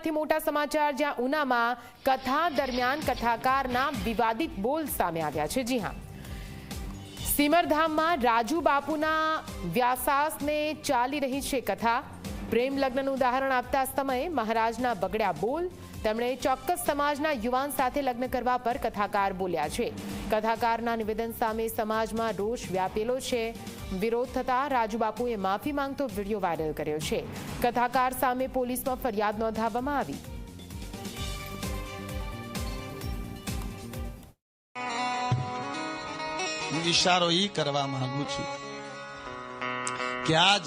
ઉનામાંથી મોટા સમાચાર જ્યાં ઉનામાં કથા દરમિયાન કથાકારના વિવાદિત બોલ સામે આવ્યા છે. જી હા. સિમરધામમાં રાજુ બાપુના વ્યાસાસને ચાલી રહી છે કથા. પ્રેમ લગ્નનું ઉદાહરણ આપતા સમયે મહારાજના બગડ્યા બોલ, તેમણે ચોક્કસ સમાજના યુવાન સાથે લગ્ન કરવા પર કથાકાર બોલ્યા છે. કથાકારના નિવેદન સામે સમાજમાં રોષ વ્યાપેલો છે. વિરોધ થતા રાજુબાપુએ માફી માંગતો વીડિયો વાયરલ કર્યો છે. કથાકાર સામે પોલીસમાં ફરિયાદ નોંધાવવામાં આવી. હું ઈશારો ઈ કરવા માંગુ છું કે આજ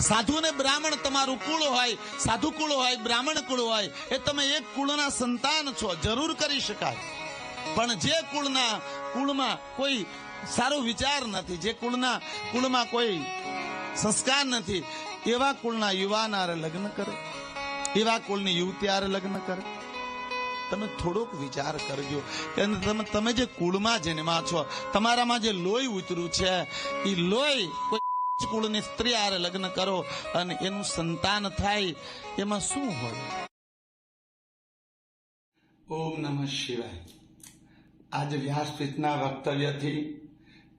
સાધુ ને બ્રાહ્મણ તમારું કુળ હોય, સાધુ કુળ હોય, બ્રાહ્મણ કુળ હોય, એ તમે એક કુળના સંતાન છો, જરૂર કરી શકાય. પણ જે કુળના કુળમાં કોઈ સારો વિચાર નથી, જે કુળના કુળમાં કોઈ સંસ્કાર નથી, એવા કુળના યુવાન આરે લગ્ન કરે, એવા કુળની યુવતી આરે લગ્ન કરે. તમે થોડોક વિચાર કરજો. કે તમે તમે જે કુળમાં જન્મા છો, તમારામાં જે લોહી ઉતર્યું છે એ લોહી કુળની સ્ત્રી આરે લગ્ન કરો અને એનું સંતાન થાય, એમાં શું હોય? ઓમ નમઃ શિવાય. આજે વ્યાસપીઠના વક્તવ્યથી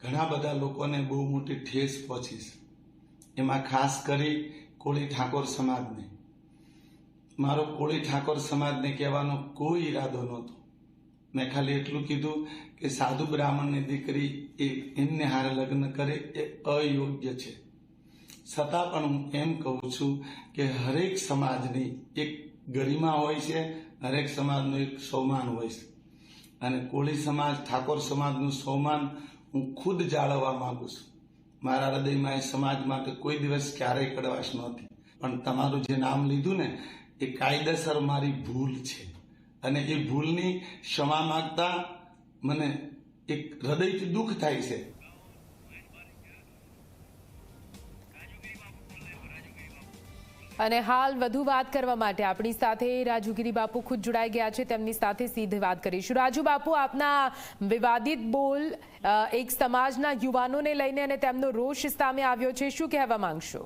ઘણા બધા લોકોને બહુ મોટી ઠેસ પહોંચી છે. એમાં ખાસ કરી કોળી ઠાકોર સમાજને. મારો કોળી ઠાકોર સમાજને કહેવાનો કોઈ ઈરાદો નહોતો. મેં ખાલી એટલું કીધું કે સાધુ બ્રાહ્મણની દીકરી એ એમને હારે લગ્ન કરે એ અયોગ્ય છે. છતાં પણ હું એમ કહું છું કે હરેક સમાજની એક ગરિમા હોય છે, હરેક સમાજનું એક સૌમાન હોય છે. અને કોળી સમાજ, ઠાકોર સમાજનું સૌમાન હું ખુદ જાળવવા માંગુ છું. મારા હૃદયમાં એ સમાજ માટે કોઈ દિવસ ક્યારેય કડવાશ નહોતી. પણ તમારું જે નામ લીધું ને, એ કાયદેસર મારી ભૂલ છે. અને એ ભૂલની ક્ષમા માંગતા મને એક હૃદયથી દુઃખ થાય છે. અને હાલ વધુ વાત કરવા માટે આપણી સાથે રાજુગીરી બાપુ ખુદ જોડાઈ ગયા છે. તેમની સાથે સીધી વાત કરીશું. રાજુ બાપુ, આપના વિવાદિત બોલ એક સમાજના યુવાનોને લઈને અને તેમનો રોષ સામે આવ્યો છે. શું કહેવા માંગશો?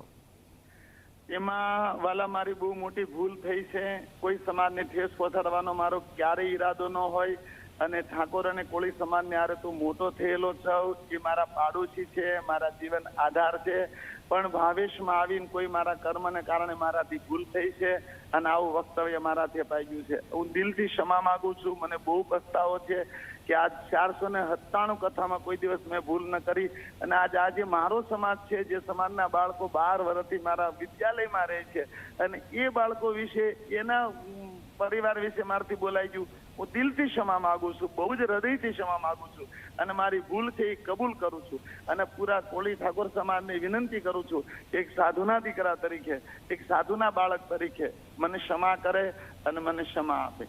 એમાં વાલા મારી બહુ મોટી ભૂલ થઈ છે. કોઈ સમાજને ઠેસ પહોંચાડવાનો મારો ક્યારેય ઈરાદો ન હોય અને ઠાકોર અને કોળી સમાજને હારે તું મોટો થયેલો છું એ મારા પાડોશી છે, મારા જીવન આધાર છે. પણ ભાવેશમાં આવીને કોઈ મારા કર્મને કારણે મારાથી ભૂલ થઈ છે અને આવું વક્તવ્ય મારાથી અપાઈ ગયું છે. હું દિલથી ક્ષમા માંગુ છું. મને બહુ પસ્તાવો છે કે આજ ચારસો ને સત્તાણું કથામાં કોઈ દિવસ મેં ભૂલ ન કરી અને આજ આજે મારો સમાજ છે, જે સમાજના બાળકો બાર વર્ષથી મારા વિદ્યાલયમાં રહે છે અને એ બાળકો વિશે એના પરિવાર વિશે મારાથી બોલાઈ ગયું. હું દિલથી ક્ષમા માંગુ છું, બહુ જ હૃદયથી ક્ષમા માંગુ છું અને મારી ભૂલ છે એ કબૂલ કરું છું અને પૂરા કોળી ઠાકોર સમાજને વિનંતી કરું છું એક સાધુના દીકરા તરીકે, એક સાધુના બાળક તરીકે મને ક્ષમા કરે અને મને ક્ષમા આપે.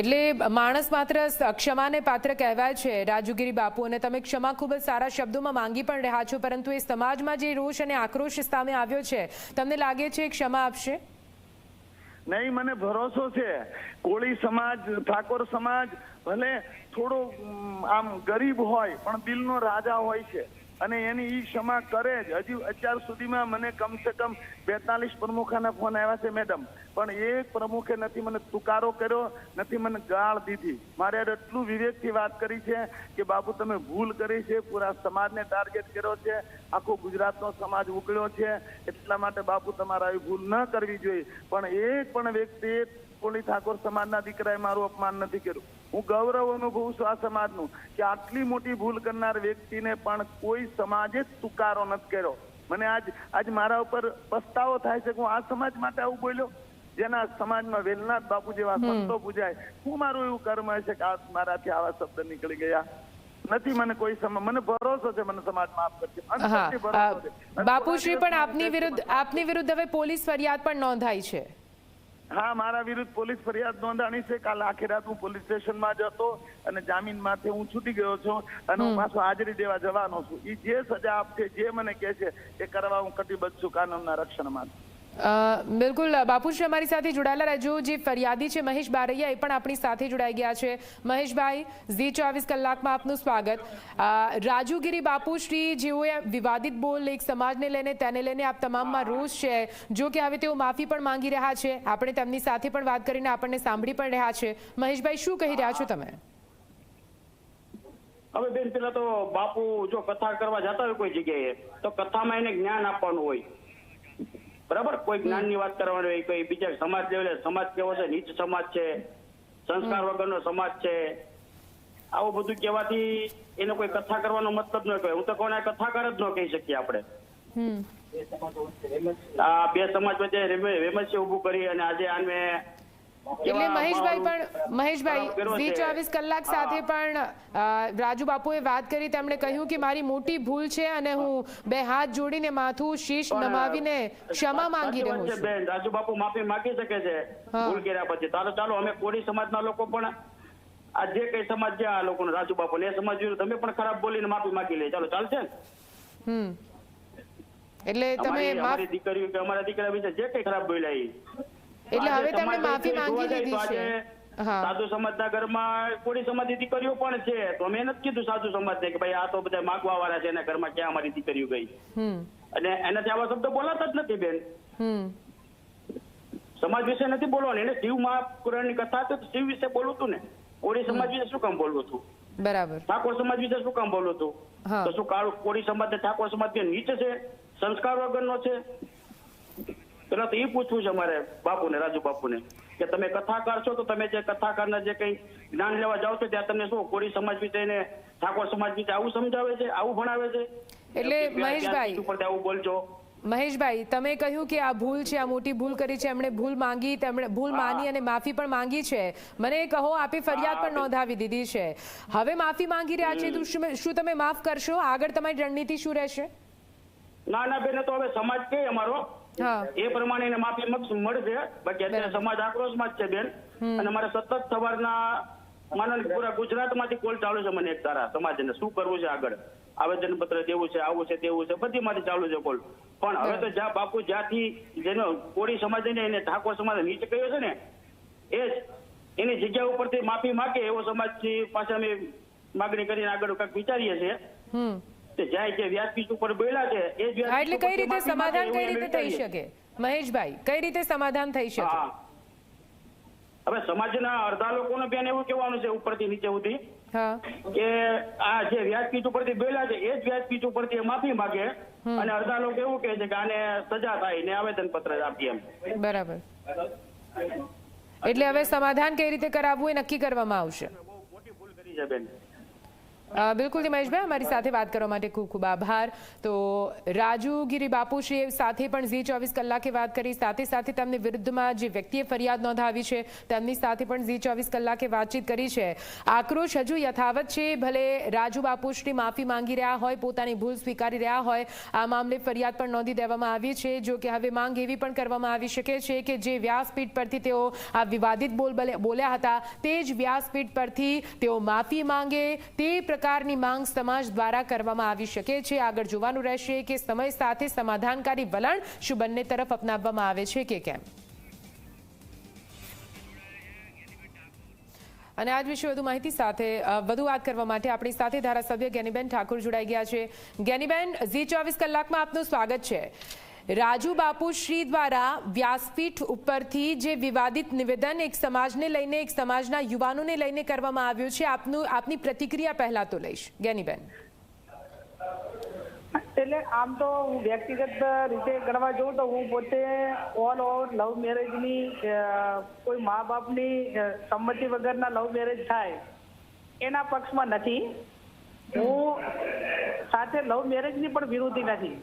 એટલે માણસ માત્ર ક્ષમાને પાત્ર કહેવાય છે, રાજુગીરી બાપુ, અને તમે ક્ષમા ખૂબ જ સારા શબ્દોમાં માંગી પણ રહ્યા છો, પરંતુ એ સમાજમાં જે રોષ અને આક્રોશ સામે આવ્યો છે, તમને લાગે છે ક્ષમા આપશે? નહીં, મને ભરોસો છે. કોળી સમાજ, ઠાકોર સમાજ, ભલે થોડો આમ ગરીબ હોય, પણ દિલનો રાજા હોય છે. અને એની ઈ ક્ષમા કરે જ. હજી અત્યાર સુધીમાં મને કમસે કમ બેતાલીસ પ્રમુખોના ફોન આવ્યા છે, મેડમ. પણ એક પ્રમુખે નથી મને તુકારો કર્યો, નથી મને ગાળ દીધી. મારે એટલું વિવેકથી વાત કરી છે કે, બાપુ, તમે ભૂલ કરી છે, પૂરા સમાજને ટાર્ગેટ કર્યો છે, આખો ગુજરાતનો સમાજ ઉકળ્યો છે. એટલા માટે, બાપુ, તમારે આવી ભૂલ ન કરવી જોઈએ. પણ એક પણ વ્યક્તિએ કોલી ઠાકોર સમાજના દીકરાએ મારું અપમાન નથી કર્યું. હું ગૌરવ અનુભવું છું આ સમાજનું કે આટલી મોટી ભૂલ કરનાર વ્યક્તિને પણ કોઈ સમાજે તુકારો નથી કર્યો. મને આજ આજ મારા ઉપર પસ્તાવો થાય છે કે હું આ સમાજ માટે આવું બોલ્યો. જેના સમાજમાં વેલનાથ બાપુ જેવા સંતો પૂજાય. હું મારું એવું કર્મ હશે કે મારાથી આવા શબ્દ નીકળી ગયા. નથી મને કોઈ મને ભરોસો છે મને સમાજ માફ કરશે. છે. બાપુશ્રી પણ આપની વિરુદ્ધ આપની વિરુદ્ધ હવે પોલીસ ફરિયાદ પણ નોંધાઈ છે. હા મારા વિરુદ્ધ પોલીસ ફરિયાદ નોંધાણી છે. કાલ આખી રાત હું પોલીસ સ્ટેશનમાં જ હતો અને જામીન માથે હું છૂટી ગયો છું અને હું પાછો હાજરી દેવા જવાનો છું. એ જે સજા આપશે જે મને કહે છે એ કરવા હું કટિબદ્ધ છું કાનૂનના રક્ષણ માટે. બિલકુલ બાપુશ્રી અમારી સાથે જોડાયેલા રહેજો. જે ફરિયાદી છે મહેશ બારૈયા, એ પણ આપણી સાથે જોડાઈ ગયા છે. મહેશભાઈ, ઝી ચોવીસ કલાકમાં આપનું સ્વાગત. રાજુગીરી બાપુશ્રી જેઓએ વિવાદિત બોલ એક સમાજને લઈને, તેને લઈને આપ તમામમાં રોષ છે. જો કે હવે તેઓ માફી પણ માંગી રહ્યા છે. આપણે તેમની સાથે પણ વાત કરીને આપણને સાંભળી પણ રહ્યા છે. મહેશભાઈ, શું કહી રહ્યા છો તમે? હવે બેન, પેલા તો બાપુ જો કથા કરવા જતા હોય કોઈ જગ્યાએ, તો કથામાં એને જ્ઞાન આપવાનું હોય. બરાબર? કોઈ જ્ઞાનની વાત કરવાની હોય કોઈ બીજા સમાજ લેવલે સમાજ કેવો છે? નીચ સમાજ છે સંસ્કાર વગરનો સમાજ છે. આવું બધું કહેવાથી એનો કોઈ કથા કરવાનો મતલબ ન કહે હું તો કોને કથાકાર જ ન કહી શકીએ આપણે. આ બે સમાજ વચ્ચે રેમ- રેમસ્ય કરી અને આજે આને એટલે મહેશભાઈ પણ મહેશભાઈ છે. ચોવીસ કલાક સાથે પણ રાજુ બાપુએ વાત કરી તેમણે કહ્યું કે મારી મોટી ભૂલ છે અને હું બે હાથ જોડીને માથું શીશ નમાવીને ક્ષમા માંગી રહ્યો છું બેન રાજુ બાપુ માફી માંગી શકે છે ભૂલ કર્યા પછી. ચાલો ચાલો અમે કોળી સમાજના લોકો પણ આ જે કઈ સમાજ છે આ લોકોનો રાજુ બાપુ એ સમાજ તમે પણ ખરાબ બોલીને માફી માંગી લે. ચાલો ચાલશે હમ. એટલે તમે મારી દીકરીઓ કે અમારા દીકરા વિશે જે કઈ ખરાબ બોલ્યા. એટલે હવે તમે સમાજ માફી માંગી લીધી છે. સાધુ સમાજના ઘરમાં કોળી સમાજની દીકરીઓ પણ છે. તો મેં નથી કીધું સાધુ સમાજને કે ભાઈ આ તો બધા માગવા વાળા છે એના ઘરમાં ક્યાં અમારી દીકરીઓ ગઈ અને એનાથી આવા શબ્દો બોલાતા જ નથી બેન. સમાજ વિશે નથી બોલવાનું. એને શિવ મહાપુરાણની કથા તો શિવ વિશે બોલું હતું ને. કોળી સમાજ વિશે શું કામ બોલવું હતું બરાબર. ઠાકોર સમાજ વિશે શું કામ બોલવું હતું તો શું કાળું કોળી સમાજ ને ઠાકોર સમાજ નીચ છે? સંસ્કાર વગરનો છે? પેલા તો એ પૂછવું છે અમારે બાપુને રાજુ બાપુને કે તમે કથાકાર છો તો તમે જે કથાકારના જે કઈ જ્ઞાન લેવા જાઓ છો ત્યાં તમને શું કોળી સમાજ વિશે ને ઠાકોર સમાજ વિશે આવું સમજાવે છે આવું ભણાવે છે? એટલે મહેશભાઈ- ઉપર આવું બોલજો. મહેશભાઈ તમે કહ્યું કે આ ભૂલ છે આ મોટી ભૂલ કરી છે એમણે ભૂલ માંગી તેમણે ભૂલ માની અને માફી પણ માંગી છે. મને કહો આપે ફરિયાદ પણ નોંધાવી દીધી છે. હવે માફી માંગી રહ્યા છે તો શું તમે માફ કરશો? આગળ તમારી રણનીતિ શું રહેશે? ના ના બેન તો હવે સમાજ કે અમારો. એ પ્રમાણે એને માફી મળશે બાકી અત્યારે. સમાજ આક્રોશમાં જ છે બેન. અને મારે સતત સવારના માનો ને પૂરા ગુજરાતમાંથી કોલ ચાલુ છે મને એક તારા સમાજને. શું કરવું છે આગળ? આવેદન પત્ર દેવું છે આવું છે તેવું છે બધી માંથી ચાલુ છે કોલ. પણ હવે તો જ્યાં બાપુ જ્યાંથી જેનો કોળી સમાજ એને એને ઠાકોર સમાજ નીચે કહ્યો છે ને એ જ એની જગ્યા ઉપરથી માફી માગે એવો સમાજથી પાસે અમે માગણી કરીને આગળ કંઈક વિચારીએ છીએ. હમ તે જે વ્યાસપીઠ ઉપર બોલ્યા છે એ જ એટલે કઈ રીતે સમાધાન કઈ રીતે થઈ શકે? મહેશભાઈ કઈ રીતે સમાધાન થઈ શકે? હવે સમાજના અડધા લોકોને બેન એવું કહેવાનું છે ઉપરથી નીચે સુધી કે આ જે વ્યાસપીઠ ઉપરથી બોલ્યા છે એ જ વ્યાજપીઠ ઉપરથી માફી માંગે. અને અડધા લોકો એવું કહે છે કે આને સજા થાય ને આવેદન પત્ર આપીએ એમ. બરાબર. એટલે હવે સમાધાન કઈ રીતે કરાવવું એ નક્કી કરવામાં આવશે? મોટી ભૂલ કરી છે બેન. બિલકુલ દિમેશભાઈ અમારી સાથે વાત કરવા માટે ખૂબ ખૂબ આભાર. તો રાજુ ગીરી બાપુશ્રીએ સાથે પણ ઝી ચોવીસ કલાકે વાત કરી. સાથે સાથે તેમની વિરુદ્ધમાં જે વ્યક્તિએ ફરિયાદ નોંધાવી છે, તેમની સાથે પણ ઝી ચોવીસ કલાકે વાતચીત કરી છે. આક્રોશ હજુ યથાવત છે, ભલે રાજુ બાપુશ્રી માફી માંગી રહ્યા હોય, પોતાની ભૂલ સ્વીકારી રહ્યા હોય, આ મામલે ફરિયાદ પણ નોંધી દેવામાં આવી છે. જો કે હવે માંગ એવી પણ કરવામાં આવી શકે છે કે જે વ્યાસપીઠ પરથી તેઓ આ વિવાદિત બોલ બોલે- બોલ્યા હતા, તે જ વ્યાસપીઠ પરથી તેઓ માફી માંગે, તે પ્રકારની માંગ સમાજ દ્વારા કરવામાં આવી શકે છે. આગળ જોવાનું રહેશે કે સમય સાથે સમાધાનકારી વલણ શું બંને તરફ અપનાવવામાં આવે છે કે કેમ? અને આજ વિશે વધુ માહિતી સાથે વધુ વાત કરવા માટે આપણી સાથે ધારાસભ્ય જ્ઞાનીબેન ઠાકોર જોડાઈ ગયા છે. જ્ઞાનીબેન, ઝી ચોવીસ કલાકમાં આપનું સ્વાગત છે. રાજુ બાપુ શ્રી દ્વારા વ્યાસપીઠ ઉપરથી જે વિવાદિત નિવેદન એક સમાજને લઈને, એક સમાજના યુવાનોને લઈને કરવામાં આવ્યું છે, આપનું, આપની પ્રતિક્રિયા પહેલા તો લઈશ. ગેનીબેન. એટલે આમ તો હું વ્યક્તિગત રીતે ગણવા જોઉં તો હું પોતે ઓલ ઓવર લવ મેરેજની કોઈ મા બાપની સંમતિ વગરના લવ મેરેજ થાય, એના પક્ષમાં નથી. હું સાથે લવ મેરેજની પણ વિરોધી નથી.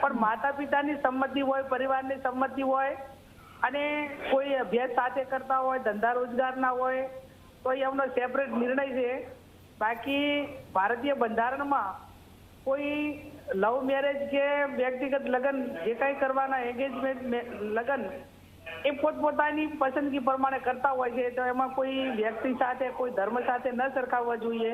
પણ માતા પિતાની સંમતિ હોય, પરિવારની સંમતિ હોય અને કોઈ અભ્યાસ સાથે કરતા હોય, ધંધા રોજગારના હોય, તો એ એમનો સેપરેટ નિર્ણય છે. બાકી ભારતીય બંધારણમાં કોઈ લવ મેરેજ કે વ્યક્તિગત લગ્ન જે કાંઈ કરવાના એંગેજમેન્ટ લગ્ન એ પોતપોતાની પસંદગી પ્રમાણે કરતા હોય છે. તો એમાં કોઈ વ્યક્તિ સાથે, કોઈ ધર્મ સાથે ન સરખાવવા જોઈએ.